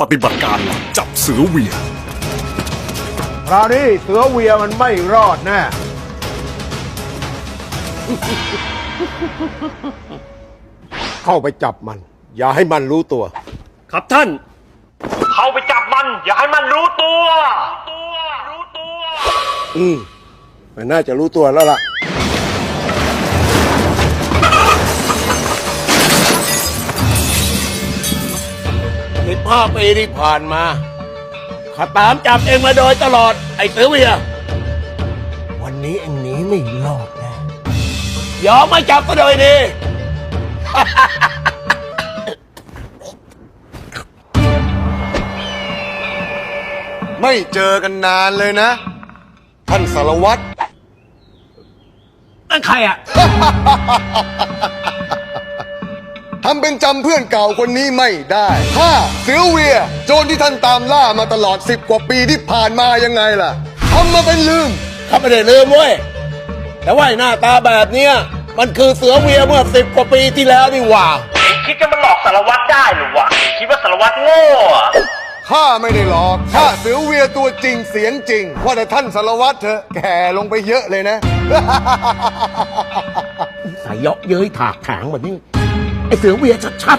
ปฏิบัติการลับจับเสือเวียคราวนี้เสือเวียมันไม่รอดแน่เข้าไปจับมัน อย่าให้มันรู้ตัว ครับท่าน เข้าไปจับมัน อย่าให้มันรู้ตัวตัว รู้ตัว อืมมันน่าจะรู้ตัวแล้วล่ะ สิบห้าปีที่ผ่านมาข้าตามจับเองมาโดยตลอด ไอ้เสือเวีย วันนี้เองหนีไม่รอดแน่ยอมไม่จับก็โดยดี ไม่เจอกันนานเลยนะ ท่านสารวัตรนั่นใครอะทำเป็นจำเพื่อนเก่าคนนี้ไม่ได้ถ้าเสือเวีย โจรที่ท่านตามล่ามาตลอดสิบกว่าปีที่ผ่านมายังไงล่ะทำมาเป็นลืมเขาไม่ได้ลืมเว้ย แต่ว่าไอ้หน้าตาแบบเนี้ยมันคือเสือเวียเมื่อสิบกว่าปีที่แล้วนี่หว่าคิดจะมาหลอกสารวัตรได้หรือวะคิดว่าสารวัตรโง่อะข้าไม่ได้หลอกข้าเสือเวียตัวจริงเสียงจริง ว่าแต่ท่านสารวัตรเถอะแก่ลงไปเยอะเลยนะ สายเยาะเย้ยถากถางแบบนี้ ไอ้เสือเวียชัด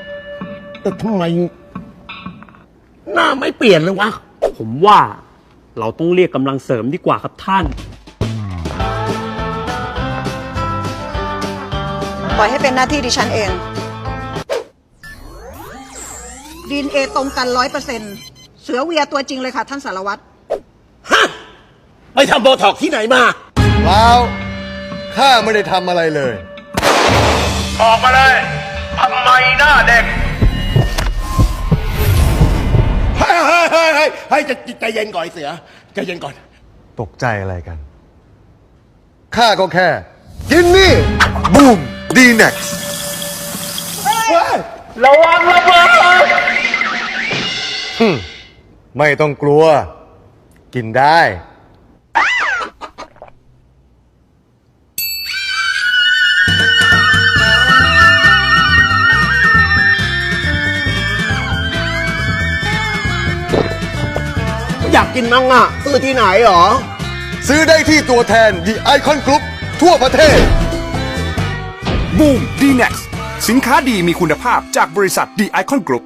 ๆแต่ทำไม หน้าไม่เปลี่ยนเลยวะ ผมว่าเราต้องเรียกกำลังเสริมดีกว่าครับท่าน ปล่อยให้เป็นหน้าที่ดิฉันเองดีเอตรงกันร้อยเปอร์เซ็นเสือเวียตัวจริงเลยค่ะ ท่านสารวัตรฮะไปทำโบท็อกซ์ที่ไหนมาแล้วข้าไม่ได้ทำอะไรเลย ออกมาเลยทำไมหน้าเด็กเฮ้ยเฮ้ยเฮ้ยเฮ้ยเฮ้ยใจใจเย็นก่อนไอ้เสือใจเย็นก่อน ตกใจอะไรกัน ข้าก็แค่ กินนี่ บูมดีเน็กซ์ระวังระเบิดไม่ต้องกลัว กินได้ากกินมั้งอะซื้อที่ไหนหรอ ซื้อได้ที่ตัวแทน The Icon Group ทั่วประเทศ บูม D-Nex สินค้าดีมีคุณภาพจากบริษัท The Icon Group